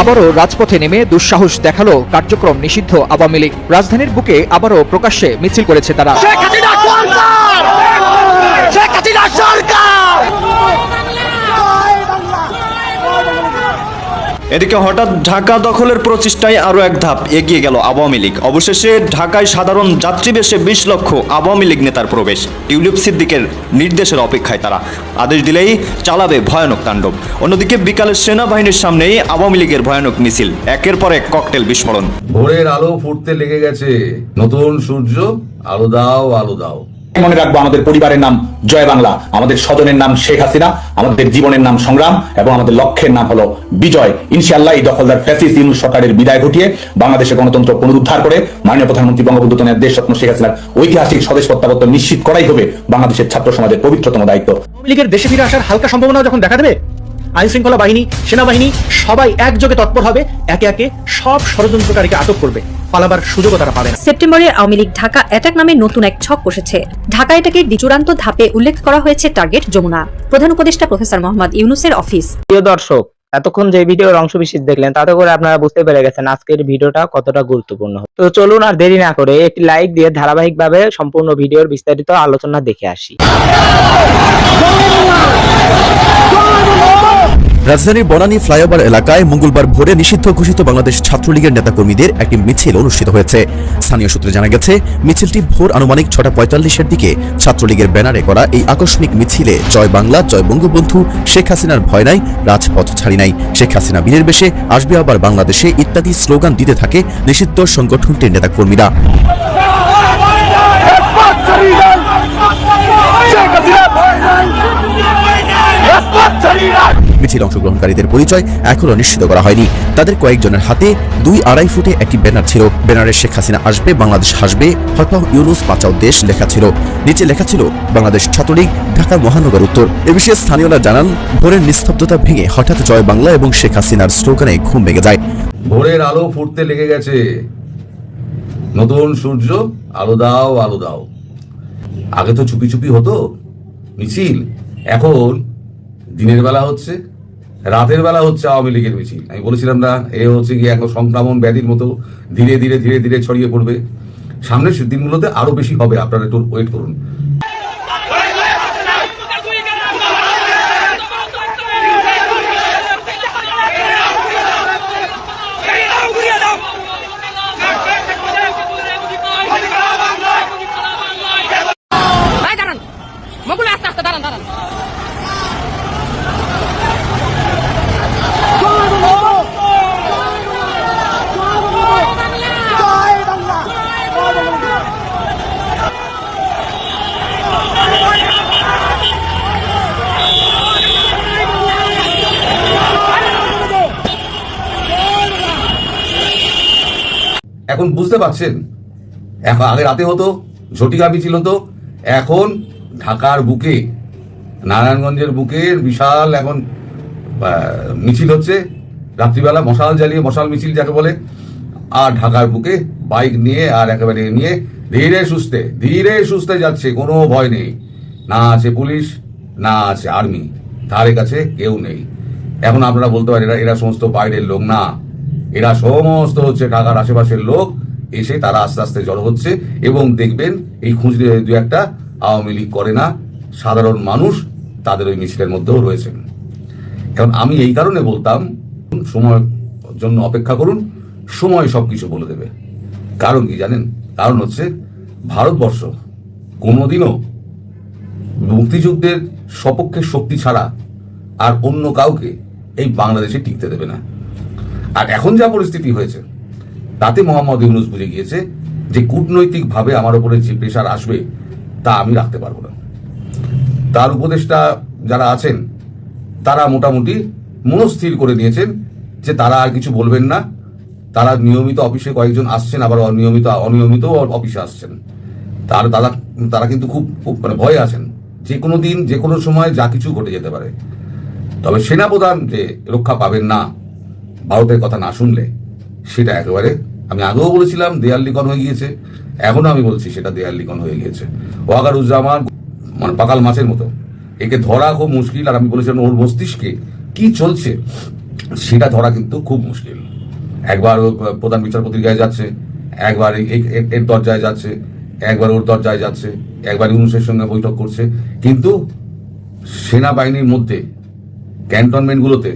আবারও রাজপথে নেমে দুঃসাহস দেখাল কার্যক্রম নিষিদ্ধ আওয়ামী লীগ। রাজধানীর বুকে আবারও প্রকাশ্যে মিছিল করেছে তারা। সরকার শেখ হাসিনা সরকার এদিকে হঠাৎ ঢাকা দখলের প্রচেষ্টায় আরও এক ধাপ এগিয়ে গেল আওয়ামী লীগ। অবশেষে ঢাকায় সাধারণ যাত্রীবেশে বিশ লক্ষ আওয়ামী লীগ নেতার প্রবেশ। টিউলিপ সিদ্দিকের নির্দেশের অপেক্ষায় তারা। আদেশ দিলেই চালাবে ভয়ানক তাণ্ডব। অন্যদিকে বিকালে সেনাবাহিনীর সামনেই আওয়ামী লীগের ভয়ানক মিছিল। একের পর এক ককটেল বিস্ফোরণ। ভোরের আলো ফুটতে লেগে গেছে। নতুন সূর্য, আলো দাও আলো দাও। মনে রাখব, আমাদের পরিবারের নাম জয় বাংলা, আমাদের স্বজনের নাম শেখ হাসিনা, আমাদের জীবনের নাম সংগ্রাম, এবং আমাদের লক্ষ্যের নাম হলো বিজয়। ইনশাআল্লাহ এই দখলদার ফ্যাসিস ইউনুস সরকারের বিদায় ঘটিয়ে বাংলাদেশের গণতন্ত্র পুনরুদ্ধার করে মাননীয় প্রধানমন্ত্রী বঙ্গবন্ধু তনের দেশ স্বপ্ন শেখ হাসিনার ঐতিহাসিক স্বদেশ প্রত্যাবর্তন নিশ্চিত করাই হবে বাংলাদেশের ছাত্র সমাজের পবিত্রতম দায়িত্ব। লীগের দেশে ফিরে আসার হালকা সম্ভাবনা যখন দেখা দেবে আইন শৃঙ্খলা বাহিনী সেনাবাহিনী সবাই একযোগে তৎপর হবে। একে একে সব ষড়যন্ত্রকারীকে আটক করবে। পালাবার সুযোগও তারা পাবে না। সেপ্টেম্বরে আওয়ামী লীগ ঢাকা অ্যাটাক নামে নতুন এক ছক কষেছে ঢাকা অ্যাটাকের চূড়ান্ত ধাপে উল্লেখ করা হয়েছে টার্গেট যমুনা। প্রধান উপদেষ্টা প্রফেসর মোহাম্মদ ইউনুসের অফিস। প্রিয় দর্শক এতক্ষণ যে ভিডিওর অংশ বিশেষ দেখলেন তাতে করে আপনারা বুঝতে পেরে গেছেন আজকের ভিডিওটা কতটা গুরুত্বপূর্ণ। তো চলুন আর দেরি না করে একটি লাইক দিয়ে ধারাবাহিকভাবে সম্পূর্ণ ভিডিওর বিস্তারিত আলোচনা দেখে আসি। রাজধানীর বনানী ফ্লাইওভার এলাকায় মঙ্গলবার ভোরে নিষিদ্ধ ঘোষিত বাংলাদেশ ছাত্রলীগের নেতাকর্মীদের একটি মিছিল অনুষ্ঠিত হয়েছে। স্থানীয় সূত্রে জানা গেছে, মিছিলটি ভোর আনুমানিক ছটা পঁয়তাল্লিশের দিকে ছাত্রলীগের ব্যানারে করা এই আকস্মিক মিছিলে জয় বাংলা, জয় বঙ্গবন্ধু, শেখ হাসিনার ভয় নাই, রাজপথ ছাড়ি নাই। শেখ হাসিনা বীরের বেশে, আসবে আবার বাংলাদেশে ইত্যাদি স্লোগান দিতে থাকে নিষিদ্ধ সংগঠনটির নেতাকর্মীরা। মিছিল অংশগ্রহণকারীদের পরিচয় এখনও নিশ্চিত করা হয়নি। তাদের কয়েকজনের হাতে দুই আড়াই ফুটে একটি ব্যানার ছিল। ব্যানারে শেখ হাসিনা আসবে, বাংলাদেশ হাসবে হরপাও ইউনুস বাঁচাও দেশ লেখা ছিল। নিচে লেখা ছিল, বাংলাদেশ ছাত্রলীগ, ঢাকা মহানগর উত্তর। এ বিষয়ে স্থানীয়রা জানান, ভোরের নিস্তব্ধতা ভেঙে হঠাৎ জয় বাংলা এবং শেখ হাসিনার স্লোগানে ঘুম ভেঙে যায়। ভোরের আলো ফুটতে লেগে গেছে। নতুন সূর্য, আলো দাও আলো দাও। আগে তো চুপি চুপি হতো। মিছিল, এখন দিনের বেলা হচ্ছে, রাতের বেলা হচ্ছে আওয়ামী লীগের মিছিল। আমি বলেছিলাম না, এ হচ্ছে কি এখন সংক্রমণ ব্যাধির মতো ধীরে ধীরে ধীরে ধীরে ছড়িয়ে পড়বে। সামনের দিনগুলোতে আরও বেশি হবে, আপনারা একটু ওয়েট করুন দাঁড়ান মগুলো আস্তে আস্তে দাঁড়ান দাঁড়ান এখন বুঝতে পারছেন? এখন আগে রাতে হতো ঝটিকা মিছিল হতো এখন ঢাকার বুকে, নারায়ণগঞ্জের বুকের বিশাল এখন মিছিল হচ্ছে। রাত্রিবেলা মশাল জ্বালিয়ে, মশাল মিছিল যাকে বলে, আর ঢাকার বুকে বাইক নিয়ে আর একেবারে নিয়ে ধীরে সুস্থে ধীরে সুস্থে যাচ্ছে, কোনো ভয় নেই। না আছে পুলিশ, না আছে আর্মি, ধারে কাছে কেউ নেই। এখন আপনারা বলতে পারেন, এরা এরা সমস্ত বাইরের লোক, না। এরা সমস্ত হচ্ছে ঢাকার আশেপাশের লোক এসে তারা আস্তে আস্তে জড়ো হচ্ছে এবং দেখবেন এই খুঁজলে দু একটা আওয়ামী লীগ করে না, সাধারণ মানুষ তাদের ওই মিছিলের মধ্যেও রয়েছেন। এখন আমি এই কারণে বলতাম সময় জন্য অপেক্ষা করুন, সময় সব কিছু বলে দেবে। কারণ কি জানেন? কারণ হচ্ছে ভারতবর্ষ কোনোদিনও মুক্তিযুদ্ধের সপক্ষে শক্তি ছাড়া আর অন্য কাউকে এই বাংলাদেশে টিকতে দেবে না। আর এখন যা পরিস্থিতি হয়েছে, তাতে মোহাম্মদ ইউনুস বুঝে গিয়েছে যে কূটনৈতিকভাবে আমার উপরে যে প্রেশার আসবে, তা আমি রাখতে পারব না। তার উপদেষ্টা যারা আছেন, তারা মোটামুটি মনস্থির করে নিয়েছেন যে তারা আর কিছু বলবেন না। তারা নিয়মিত অফিসে কয়েকজন আসছেন, আবার অনিয়মিত অনিয়মিত অফিসে আসছেন। তার তারা তারা কিন্তু খুব খুব মানে ভয়ে আছেন। যে কোনো দিন, যে কোনো সময় যা কিছু ঘটে যেতে পারে। তবে সেনাপ্রধান যে রক্ষা পাবেন না ভারতের কথা না শুনলে সেটা একেবারে আমি আগেও বলেছিলাম, দেয়াল লিখন হয়ে গিয়েছে। এখনও আমি বলছি সেটা দেয়াল লিখন হয়ে গিয়েছে। ওয়াকারুজ্জামান মানে পাকাল মাছের মতো। একে ধরা খুব মুশকিল আর আমি বলেছিলাম ওর মস্তিষ্কে কি চলছে সেটা ধরা কিন্তু খুব মুশকিল। একবার প্রধান বিচারপতির গায়ে যাচ্ছে, একবার এর দরজায় যাচ্ছে, একবার ওর দরজায় যাচ্ছে, একবার ইউনুসের সঙ্গে বৈঠক করছে। কিন্তু সেনাবাহিনীর মধ্যে, ক্যান্টনমেন্টগুলোতে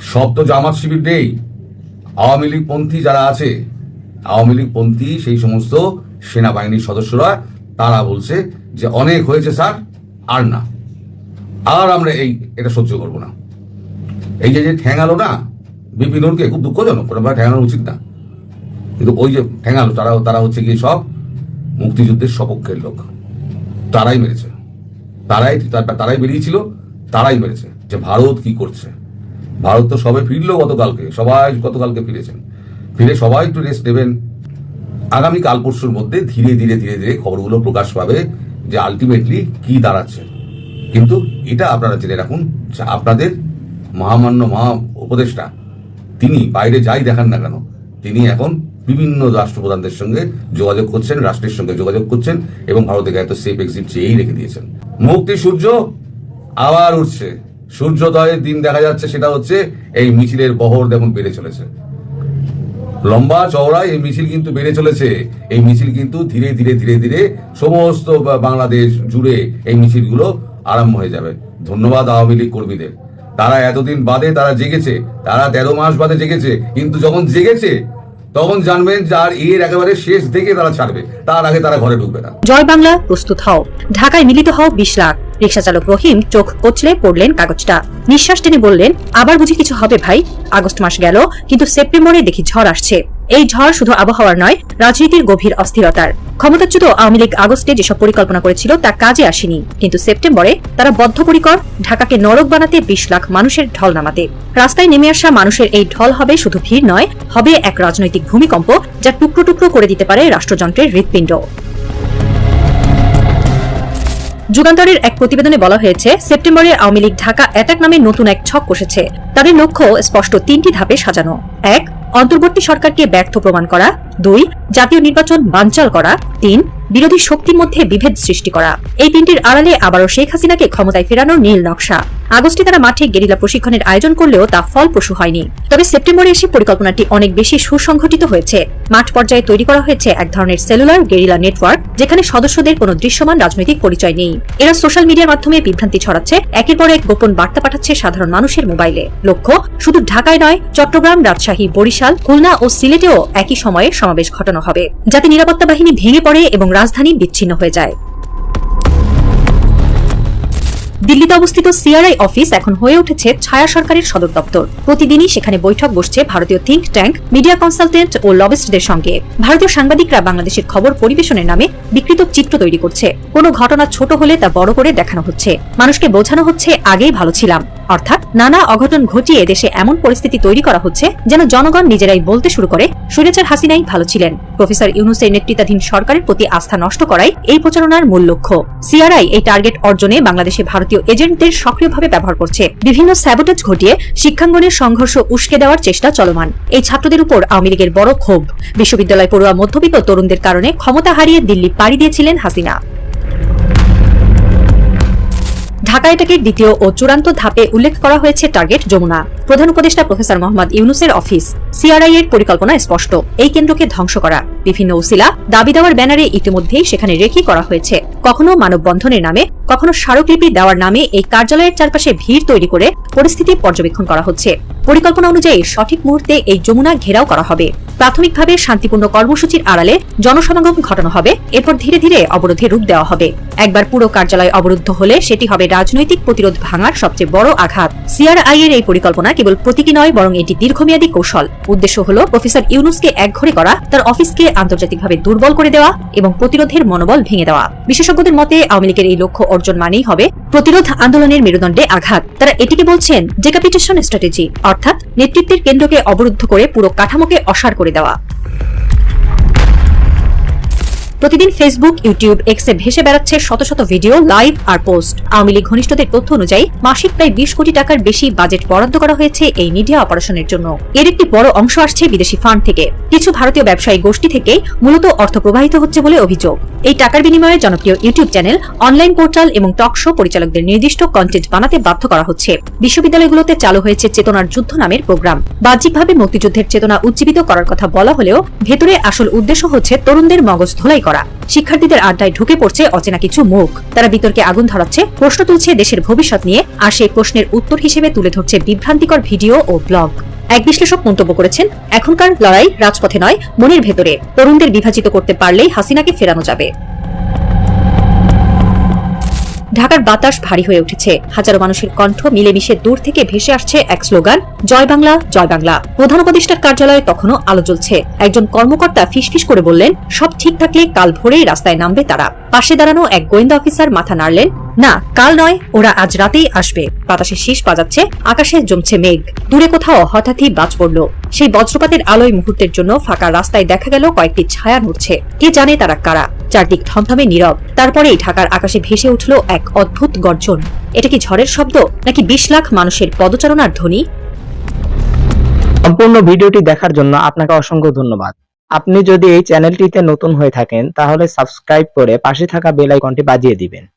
সব তো জামাত শিবির নেই আওয়ামী লীগ পন্থী যারা আছে, আওয়ামী লীগ পন্থী, সেই সমস্ত সেনাবাহিনীর সদস্যরা, তারা বলছে যে অনেক হয়েছে স্যার, আর না। আর আমরা এই, এটা সহ্য করব না। এই যে যে ঠ্যাঙালো না বিপিনুরকে খুব দুঃখজনক ওরা ঠ্যাঙানো উচিত না। কিন্তু ওই যে ঠ্যাঙালো তারা তারা হচ্ছে গিয়ে সব মুক্তিযুদ্ধের সপক্ষের লোক। তারাই মেরেছে। তারাই, তার- তারাই বেরিয়েছিল, তারাই মেরেছে যে ভারত কি করছে। ভারত তো সবাই ফিরলো গতকালকে, সবাই গতকালকে ফিরেছেন। ফিরে সবাই একটু রেস্ট নেবেন। আগামী কাল পরশুর মধ্যে ধীরে ধীরে ধীরে ধীরে খবরগুলো প্রকাশ পাবে যে আলটিমেটলি কি দাঁড়াচ্ছে। কিন্তু এটা আপনারা জেনে রাখুন আপনাদের মহামান্য মহা উপদেষ্টা, তিনি বাইরে যাই দেখান না কেন, তিনি এখন বিভিন্ন রাষ্ট্রপ্রধানদের সঙ্গে যোগাযোগ করছেন, রাষ্ট্রের সঙ্গে যোগাযোগ করছেন এবং ভারতকে এত সেফ এক্সিট চেয়েই রেখে দিয়েছেন। মুক্তি সূর্য আবার উঠছে। সূর্যোদয়ের দিন দেখা যাচ্ছে, সেটা হচ্ছে এই মিছিলের বহর দেখুন বেড়ে চলেছে। লম্বা চওড়ায় এই মিছিল কিন্তু বেড়ে চলেছে। এই মিছিল কিন্তু ধীরে ধীরে ধীরে ধীরে সমস্ত বাংলাদেশ জুড়ে এই মিছিলগুলো আরম্ভ হয়ে যাবে। ধন্যবাদ আওয়ামী লীগ কর্মীদের। তারা এতদিন বাদে তারা জেগেছে। তারা তেরো মাস বাদে জেগেছে। কিন্তু যখন জেগেছে, তখন জানবেন যে আর এর একেবারে শেষ থেকে তারা ছাড়বে। তার আগে তারা ঘরে ঢুকবে না। জয় বাংলা, প্রস্তুত হও। ঢাকায় মিলিত হও বিশ লাখ। রিক্সা চালক রহিম চোখ কচলে পড়লেন কাগজটা। নিঃশ্বাস টেনে বললেন, আবার বুঝি কিছু হবে ভাই? আগস্ট মাস গেল, কিন্তু সেপ্টেম্বরে দেখি ঝড় আসছে। এই ঝড় শুধু আবহাওয়ার নয়, রাজনীতির গভীর অস্থিরতার। ক্ষমতাচ্যুত আওয়ামী লীগ আগস্টে যেসব পরিকল্পনা করেছিল, তা কাজে আসেনি। কিন্তু সেপ্টেম্বরে তারা বদ্ধপরিকর, ঢাকাকে নরক বানাতে বিশ লাখ মানুষের ঢল নামাতে। রাস্তায় নেমে আসা মানুষের এই ঢল হবে শুধু ভিড় নয়, হবে এক রাজনৈতিক ভূমিকম্প, যা টুকরো টুকরো করে দিতে পারে রাষ্ট্রযন্ত্রের হৃৎপিণ্ড। যুগান্তরের এক প্রতিবেদনে বলা হয়েছে, সেপ্টেম্বরে আওয়ামী লীগ ঢাকা অ্যাটাক নামে নতুন এক ছক কষেছে। তাদের লক্ষ্য স্পষ্ট তিনটি ধাপে সাজানো। এক, অন্তর্বর্তী সরকারকে ব্যর্থ প্রমাণ করা। দুই, জাতীয় নির্বাচন বানচাল করা। তিন, বিরোধী শক্তির মধ্যে বিভেদ সৃষ্টি করা। এই তিনটির আড়ালে আবারও শেখ হাসিনাকে ক্ষমতায় ফেরানোর নীল নকশা। আগস্টে তারা মাঠে গেরিলা প্রশিক্ষণের আয়োজন করলেও তা ফলপ্রসূ হয়নি। তবে সেপ্টেম্বরে এসে পরিকল্পনাটি অনেক বেশি সুসংগঠিত হয়েছে। মাঠ পর্যায়ে তৈরি করা হয়েছে এক ধরনের সেলুলার গেরিলা নেটওয়ার্ক, যেখানে সদস্যদের কোনো দৃশ্যমান রাজনৈতিক পরিচয় নেই। এরা সোশ্যাল মিডিয়ার মাধ্যমে বিভ্রান্তি ছড়াচ্ছে, একের পর এক গোপন বার্তা পাঠাচ্ছে সাধারণ মানুষের মোবাইলে। লক্ষ্য, শুধু ঢাকায় নয়, চট্টগ্রাম, রাজশাহী, বরিশাল, খুলনা ও সিলেটেও একই সময়ে সমাবেশ ঘটানো হবে, যাতে নিরাপত্তা বাহিনী ভেঙে পড়ে এবং রাজধানী বিচ্ছিন্ন হয়ে যায়। দিল্লিতে অবস্থিত সিআরআই অফিস এখন হয়ে উঠেছে ছায়া সরকারের সদর দপ্তর। প্রতিদিনই সেখানে বৈঠক বসছে ভারতীয় থিঙ্ক ট্যাঙ্ক মিডিয়া কনসালটেন্ট ও লবিস্টদের সঙ্গে। ভারতীয় সাংবাদিকরা বাংলাদেশের খবর পরিবেশনের নামে বিকৃত চিত্র তৈরি করছে। কোনো ঘটনা ছোট হলে তা বড় করে দেখানো হচ্ছে। মানুষকে বোঝানো হচ্ছে, আগেই ভালো ছিলাম। অর্থাৎ নানা অঘটন ঘটিয়ে দেশে এমন পরিস্থিতি তৈরি করা হচ্ছে যেন জনগণ নিজেরাই বলতে শুরু করে সুরেচার হাসিনাই ভালো ছিলেন। প্রফেসর ইউনুসের নেতৃত্বাধীন সরকারের প্রতি আস্থা নষ্ট করাই এই প্রচারণার মূল লক্ষ্য। সিআরআই এই টার্গেট অর্জনে বাংলাদেশে ভারতীয় এজেন্টদের সক্রিয়ভাবে ব্যবহার করছে। বিভিন্ন স্যাবোটেজ ঘটিয়ে শিক্ষাঙ্গনের সংঘর্ষ উস্কে দেওয়ার চেষ্টা চলমান। এই ছাত্রদের উপর আওয়ামী লীগের বড় ক্ষোভ। বিশ্ববিদ্যালয় পড়ুয়া মধ্যবিত্ত তরুণদের কারণে ক্ষমতা হারিয়ে দিল্লি পাড়ি দিয়েছিলেন হাসিনা। ঢাকা এটাকের দ্বিতীয় ও চূড়ান্ত ধাপে উল্লেখ করা হয়েছে টার্গেট যমুনা। প্রধান উপদেষ্টা প্রফেসর মোহাম্মদ ইউনুসের অফিস সিআরআই এর পরিকল্পনা স্পষ্ট। এই কেন্দ্রকে ধ্বংস করা। বিভিন্ন উসিলা দাবি দেওয়ার ব্যানারে ইতিমধ্যেই সেখানে রেখি করা হয়েছে। কখনো মানববন্ধনের নামে কখনো স্মারকলিপি দেওয়ার নামে এই কার্যালয়ের চারপাশে ভিড় তৈরি করে পরিস্থিতি পর্যবেক্ষণ করা হচ্ছে। পরিকল্পনা অনুযায়ী সঠিক মুহূর্তে এই যমুনা ঘেরাও করা হবে। প্রাথমিকভাবে শান্তিপূর্ণ কর্মসূচির আড়ালে জনসমাগম ঘটানো হবে। এরপর ধীরে ধীরে অবরোধে রূপ দেওয়া হবে। একবার পুরো কার্যালয় অবরুদ্ধ হলে সেটি হবে রাজনৈতিক প্রতিরোধ ভাঙার সবচেয়ে বড় আঘাত। সিআরআই এর এই পরিকল্পনা কেবল প্রতীকী নয়, বরং এটি দীর্ঘমেয়াদী কৌশল। উদ্দেশ্য হল প্রফেসর ইউনুসকে একঘরে করা, তার অফিসকে আন্তর্জাতিকভাবে দুর্বল করে দেওয়া এবং প্রতিরোধের মনোবল ভেঙে দেওয়া। বিশেষজ্ঞদের মতে, আওয়ামী লীগের এই লক্ষ্য অর্জন মানেই হবে প্রতিরোধ আন্দোলনের মেরুদণ্ডে আঘাত। তারা এটিকে বলছেন ডেকাপিটেশন স্ট্র্যাটেজি অর্থাৎ নেতৃত্বের কেন্দ্রকে অবরুদ্ধ করে পুরো কাঠামোকে অসার করে দেওয়া। প্রতিদিন ফেসবুক ইউটিউব এক্সে ভেসে বেড়াচ্ছে শত শত ভিডিও লাইভ আর পোস্ট আওয়ামী লীগ ঘনিষ্ঠদের তথ্য অনুযায়ী, মাসিক প্রায় বিশ কোটি টাকার বেশি বাজেট বরাদ্দ করা হয়েছে এই মিডিয়া অপারেশনের জন্য। এর একটি বড় অংশ আসছে বিদেশি ফান্ড থেকে। কিছু ভারতীয় ব্যবসায়ী গোষ্ঠী থেকে মূলত অর্থ প্রবাহিত হচ্ছে বলে অভিযোগ। এই টাকার বিনিময়ে জনপ্রিয় ইউটিউব চ্যানেল অনলাইন পোর্টাল এবং টক শো পরিচালকদের নির্দিষ্ট কন্টেন্ট বানাতে বাধ্য করা হচ্ছে। বিশ্ববিদ্যালয়গুলোতে চালু হয়েছে চেতনার যুদ্ধ নামের প্রোগ্রাম বাহ্যিকভাবে মুক্তিযুদ্ধের চেতনা উজ্জীবিত করার কথা বলা হলেও, ভেতরে আসল উদ্দেশ্য হচ্ছে তরুণদের মগজ ধোলাই করা। শিক্ষার্থীদের আড্ডায় ঢুকে পড়ছে অচেনা কিছু মুখ। তারা বিতর্কে আগুন ধরাচ্ছে, প্রশ্ন তুলছে দেশের ভবিষ্যৎ নিয়ে, আর সেই প্রশ্নের উত্তর হিসেবে তুলে ধরছে বিভ্রান্তিকর ভিডিও ও ব্লগ। এক বিশ্লেষক মন্তব্য করেছেন, এখনকার লড়াই রাজপথে নয়, মনের ভেতরে। তরুণদের বিভাজিত করতে পারলেই হাসিনাকে ফেরানো যাবে। ঢাকার বাতাস ভারী হয়ে উঠেছে। হাজারো মানুষের কণ্ঠ মিলেমিশে দূর থেকে ভেসে আসছে এক স্লোগান, জয় বাংলা জয় বাংলা। প্রধান উপদেষ্টার কার্যালয়ে তখনও আলো জ্বলছে। একজন কর্মকর্তা ফিসফিস করে বললেন, সব ঠিক থাকলে কাল ভোরেই রাস্তায় নামবে তারা। পাশে দাঁড়ানো এক গোয়েন্দা অফিসার মাথা নাড়লেন না, কাল নয়, ওরা আজ রাতেই আসবে। বাতাসে শীষ বাজাচ্ছে, আকাশে জমছে মেঘ। দূরে কোথাও হঠাৎই বাজ পড়ল। সেই বজ্রপাতের আলোয় মুহূর্তের জন্য ফাঁকা রাস্তায় দেখা গেল কয়েকটি ছায়া নড়ছে। কে জানে তারা কারা? চারদিক থমথমে নীরব। তারপরেই ঢাকার আকাশে ভেসে উঠল এক অদ্ভুত গর্জন। এটা কি ঝড়ের শব্দ, নাকি বিশ লাখ মানুষের পদচারণার ধ্বনি? সম্পূর্ণ ভিডিওটি দেখার জন্য আপনাকে অসংখ্য ধন্যবাদ। আপনি যদি এই চ্যানেলটিতে নতুন হয়ে থাকেন, তাহলে সাবস্ক্রাইব করে পাশে থাকা বেল আইকনটি বাজিয়ে দিবেন।